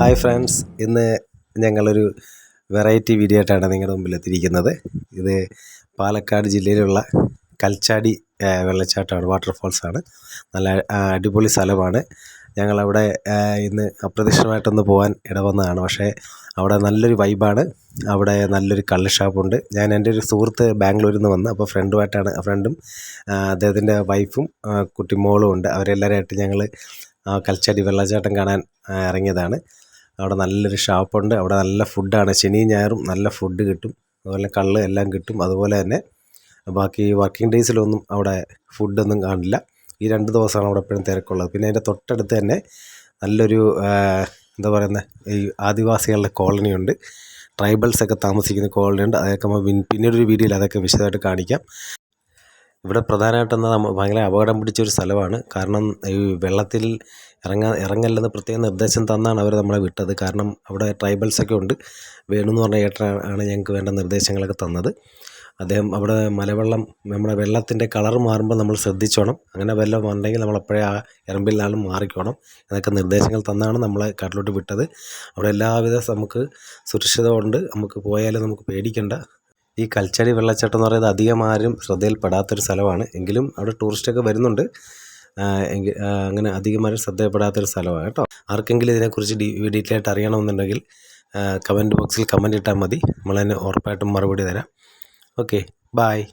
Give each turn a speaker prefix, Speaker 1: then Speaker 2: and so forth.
Speaker 1: Hi friends. ഇന്ന് ഞങ്ങളൊരു variety video ആയിട്ടാണ് നിങ്ങളുടെ മുമ്പിൽ എത്തിയിരിക്കുന്നത്. ഇത് പാലക്കാട് ജില്ലയിലുള്ള കൽച്ചാടി വെള്ളച്ചാട്ടമാണ് വാട്ടർഫോൾസാണ് നല്ല അടിപൊളി സ്ഥലമാണ്. ഞങ്ങളവിടെ ഇന്ന് അപ്രതീക്ഷിതമായിട്ടൊന്ന് പോകാൻ ഇടവന്നതാണ്. പക്ഷേ അവിടെ നല്ലൊരു വൈബാണ് അവിടെ നല്ലൊരു കള്ള് ഷാപ്പുണ്ട് ഞാൻ എന്റെ ഒരു സുഹൃത്ത് ബാംഗ്ലൂരിൽ നിന്ന് വന്ന് അപ്പോൾ ഫ്രണ്ടുമായിട്ടാണ് ഫ്രണ്ടും അദ്ദേഹത്തിന്റെ വൈഫും കുട്ടിമോളും കുട്ടി മോളും ഉണ്ട്. അവരെല്ലാവരുമായിട്ട് ഞങ്ങൾ കൽച്ചാടി വെള്ളച്ചാട്ടം കാണാൻ ഇറങ്ങിയതാണ്. അവിടെ നല്ലൊരു ഷാപ്പുണ്ട്. അവിടെ നല്ല ഫുഡാണ്. ശനിയും ഞായറും നല്ല ഫുഡ് കിട്ടും. അതുപോലെ കള്ള് എല്ലാം കിട്ടും. അതുപോലെ തന്നെ ബാക്കി വർക്കിംഗ് ഡേയ്സിലൊന്നും അവിടെ ഫുഡൊന്നും കാണില്ല. ഈ രണ്ട് ദിവസമാണ് അവിടെ എപ്പോഴും തിരക്കുള്ളത്. പിന്നെ അതിന്റെ തൊട്ടടുത്ത് തന്നെ നല്ലൊരു എന്താ പറയുന്നത് ഈ ആദിവാസികളുടെ കോളനി ഉണ്ട്. ട്രൈബൽസ് ഒക്കെ താമസിക്കുന്ന കോളനി ഉണ്ട് അതൊക്കെ നമ്മൾ പിൻ- പിന്നീട് ഒരു വീഡിയോയിൽ അതൊക്കെ വിശദമായിട്ട് കാണിക്കാം. ഇവിടെ പ്രധാനമായിട്ടും നമ്മൾ ഭയങ്കര അപകടം പിടിച്ച ഒരു സ്ഥലമാണ്. കാരണം ഈ വെള്ളത്തിൽ ഇറങ്ങാൻ ഇറങ്ങല്ലെന്ന് പ്രത്യേക നിർദ്ദേശം തന്നാണ് അവർ നമ്മളെ വിട്ടത്. കാരണം അവിടെ ട്രൈബൽസൊക്കെ ഉണ്ട്. വേണു എന്ന് പറഞ്ഞ ഏട്ടനാണ് ഞങ്ങൾക്ക് വേണ്ട നിർദ്ദേശങ്ങളൊക്കെ തന്നത്. അദ്ദേഹം അവിടെ മലവെള്ളം നമ്മുടെ വെള്ളത്തിന്റെ കളർ മാറുമ്പോൾ നമ്മൾ ശ്രദ്ധിച്ചോണം. അങ്ങനെ വെള്ളം ഉണ്ടെങ്കിൽ നമ്മൾ അപ്പോഴേ ആ നിന്നും മാറിക്കോണം എന്നൊക്കെ നിർദ്ദേശങ്ങൾ തന്നാണ് നമ്മളെ കാട്ടിലോട്ട് വിട്ടത്. അവിടെ എല്ലാവിധ നമുക്ക് സുരക്ഷിതമുണ്ട് നമുക്ക് പോയാലും നമുക്ക് പേടിക്കണ്ട. ഈ കൽച്ചടി വെള്ളച്ചാട്ടം എന്ന് പറയുന്നത് അധികം ആരും ശ്രദ്ധയിൽപ്പെടാത്തൊരു സ്ഥലമാണ്. എങ്കിലും അവിടെ ടൂറിസ്റ്റൊക്കെ വരുന്നുണ്ട്. എങ്കിൽ അങ്ങനെ ആരും ശ്രദ്ധയിൽപ്പെടാത്തൊരു സ്ഥലമാണ് കേട്ടോ. ആർക്കെങ്കിലും ഇതിനെക്കുറിച്ച് ഡീ ഡീറ്റെയിൽ ആയിട്ട് അറിയണമെന്നുണ്ടെങ്കിൽ കമന്റ് ബോക്സിൽ കമന്റ് ഇട്ടാൽ മതി. നമ്മളതിന് ഉറപ്പായിട്ടും മറുപടി തരാം. Okay bye